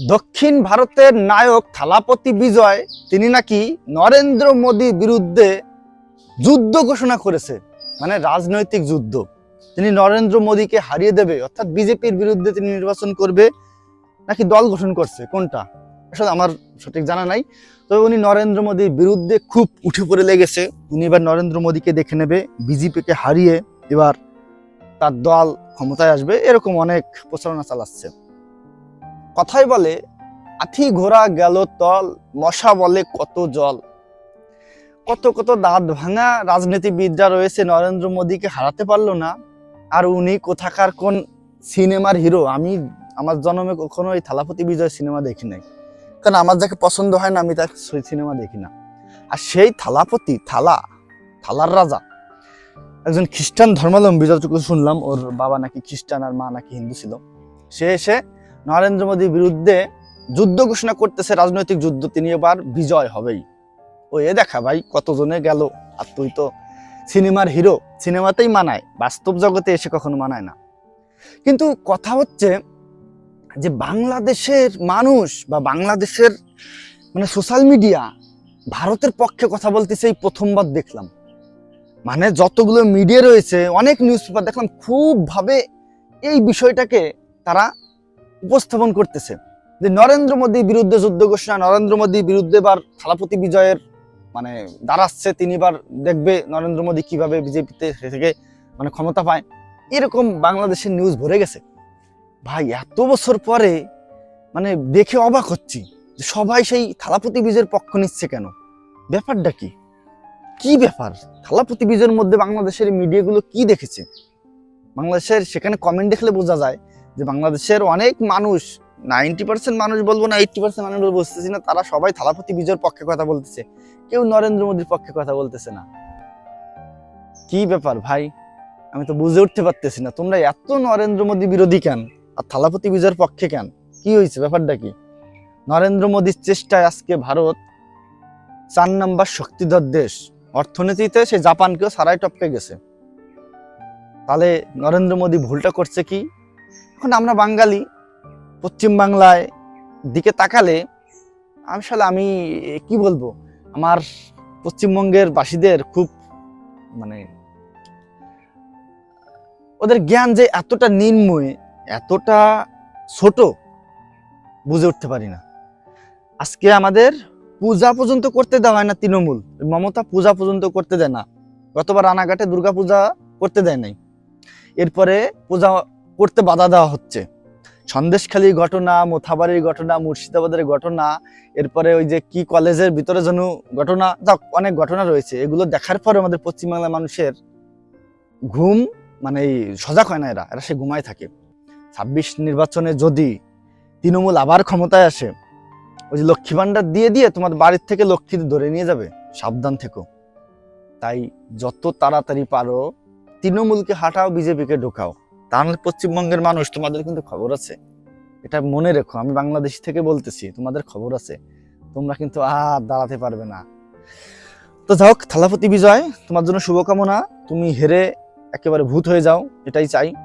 দক্ষিণ ভারতের নায়ক থালাপতি বিজয়, তিনি নাকি নরেন্দ্র মোদীর বিরুদ্ধে যুদ্ধ ঘোষণা করেছে। মানে রাজনৈতিক যুদ্ধ। তিনি নরেন্দ্র মোদীকে হারিয়ে দেবে, অর্থাৎ বিজেপির বিরুদ্ধে তিনি নির্বাচন করবে, নাকি দল গঠন করছে, কোনটা? আসলে আমার সঠিক জানা নাই। তবে উনি নরেন্দ্র মোদীর বিরুদ্ধে খুব উঠে পড়ে লেগেছে। উনি এবার নরেন্দ্র মোদীকে দেখে নেবে, বিজেপিকে হারিয়ে এবার তার দল ক্ষমতায় আসবে, এরকম অনেক প্রচারণা চালাচ্ছে। কথাই বলে আথি ঘোড়া গেল তল, মশা বলে কত জল। কত কত দাঁত ভাঙা রাজনীতিবিদরা রয়েছে, নরেন্দ্র মোদীকে হারাতে পারল না। আর উনি কোথাকার কোন সিনেমার হিরো? আমি, আমার জন্মে কখনো এই থালাপতি বিজয় সিনেমা দেখি নাই। কারণ আমার যাকে পছন্দ হয় না, আমি তার সেই সিনেমা দেখি না। আর সেই থালাপতি, থালা, থালার রাজা, একজন খ্রিস্টান ধর্মাবলম্বী, যতটুকু শুনলাম, ওর বাবা নাকি খ্রিস্টান আর মা নাকি হিন্দু ছিল। সে এসে নরেন্দ্র মোদীর বিরুদ্ধে যুদ্ধ ঘোষণা করতেছে রাজনৈতিক যুদ্ধ, তিনি এবার বিজয় হবেই। ও এ দেখা ভাই, কতজনে গেল? আর তুই তো সিনেমার হিরো, সিনেমাতেই মানায়, বাস্তব জগতে এসে কখনো মানায় না। কিন্তু কথা হচ্ছে যে বাংলাদেশের মানুষ বা বাংলাদেশের মানে সোশ্যাল মিডিয়া ভারতের পক্ষে কথা বলতেছে, এই প্রথমবার দেখলাম। মানে যতগুলো মিডিয়া রয়েছে, অনেক নিউজ পেপার দেখলাম খুব ভাবে এই বিষয়টাকে তারা উপস্থাপন করতেছে। যে নরেন্দ্র মোদীর বিরুদ্ধে যুদ্ধ ঘোষণা, নরেন্দ্র মোদীর বিরুদ্ধে এবার থালাপতি বিজয়ের মানে দাঁড়াচ্ছে, তিনি এবার দেখবে নরেন্দ্র মোদী কীভাবে বিজেপিতে থেকে মানে ক্ষমতা পায়। এরকম বাংলাদেশের নিউজ ভরে গেছে। ভাই, এত বছর পরে মানে দেখে অবাক হচ্ছি যে সবাই সেই থালাপতি বিজয়ের পক্ষ নিচ্ছে কেন? ব্যাপারটা কি? কি ব্যাপার? থালাপতি বিজয়ের মধ্যে বাংলাদেশের মিডিয়াগুলো কি দেখেছে? বাংলাদেশের সেখানে কমেন্ট দেখলে বোঝা যায় যে বাংলাদেশের অনেক মানুষ নাইনটি পার্সেন্ট মানুষ বলব না এইটটি পার্সেন্ট মানুষ বুঝতেছি না, তারা সবাই থালাপতি বিজয়ের পক্ষে কথা বলতেছে। কেউ নরেন্দ্র মোদীর পক্ষে কথা বলতেছে না। কি ব্যাপার ভাই? আমি তো বুঝে উঠতে পারতেছি না, তোমরা এত নরেন্দ্র মোদী বিরোধী কেন? আর থালাপতি বিজয়ের পক্ষে কেন? কি হয়েছে ব্যাপারটা কি? নরেন্দ্র মোদীর চেষ্টায় আজকে ভারত চার নম্বর শক্তিধর দেশ। অর্থনীতিতে সে জাপানকেও সারাই টপকে গেছে। তাহলে নরেন্দ্র মোদী ভুলটা করছে কি? এখন আমরা বাঙালি, পশ্চিম বাংলায় দিকে তাকালে আমি সালে আমি, কি বলব, আমার পশ্চিমবঙ্গের বাসীদের খুব মানে ওদের জ্ঞান যে এতটা নিম্নয় এতটা ছোট, বুঝে উঠতে পারি না। আজকে আমাদের পূজা পর্যন্ত করতে দেওয়া হয় না তৃণমূল। মমতা পূজা পর্যন্ত করতে দেয় না। গতবার রানাঘাটে দুর্গা পূজা করতে দেয় নাই। এরপরে পূজা করতে বাধা দেওয়া হচ্ছে। সন্দেশখালীর ঘটনা, মোথাবাড়ির ঘটনা, মুর্শিদাবাদের ঘটনা, এরপরে ওই যে কি কলেজের ভিতরে যেন ঘটনা, যাক, অনেক ঘটনা রয়েছে। এগুলো দেখার পরে আমাদের পশ্চিমবাংলার মানুষের ঘুম মানে এই সজাগ হয় না এরা এরা সে ঘুমায় থাকে। ছাব্বিশ নির্বাচনে যদি তৃণমূল আবার ক্ষমতায় আসে, ওই যে লক্ষ্মী ভাণ্ডার দিয়ে দিয়ে তোমার বাড়ির থেকে লক্ষ্মী ধরে নিয়ে যাবে, সাবধান থেকো। তাই যত তাড়াতাড়ি পারো, তৃণমূলকে হাঁটাও, বিজেপিকে ঢোকাও। তাহলে পশ্চিমবঙ্গের মানুষ, তোমাদের কিন্তু খবর আছে। এটা মনে রেখো, আমি বাংলাদেশ থেকে বলতেছি, তোমাদের খবর আছে। তোমরা কিন্তু আর দাঁড়াতে পারবে না। তো যাই হোক, থালাপতি বিজয়, তোমার জন্য শুভকামনা। তুমি হেরে একেবারে ভূত হয়ে যাও, এটাই চাই।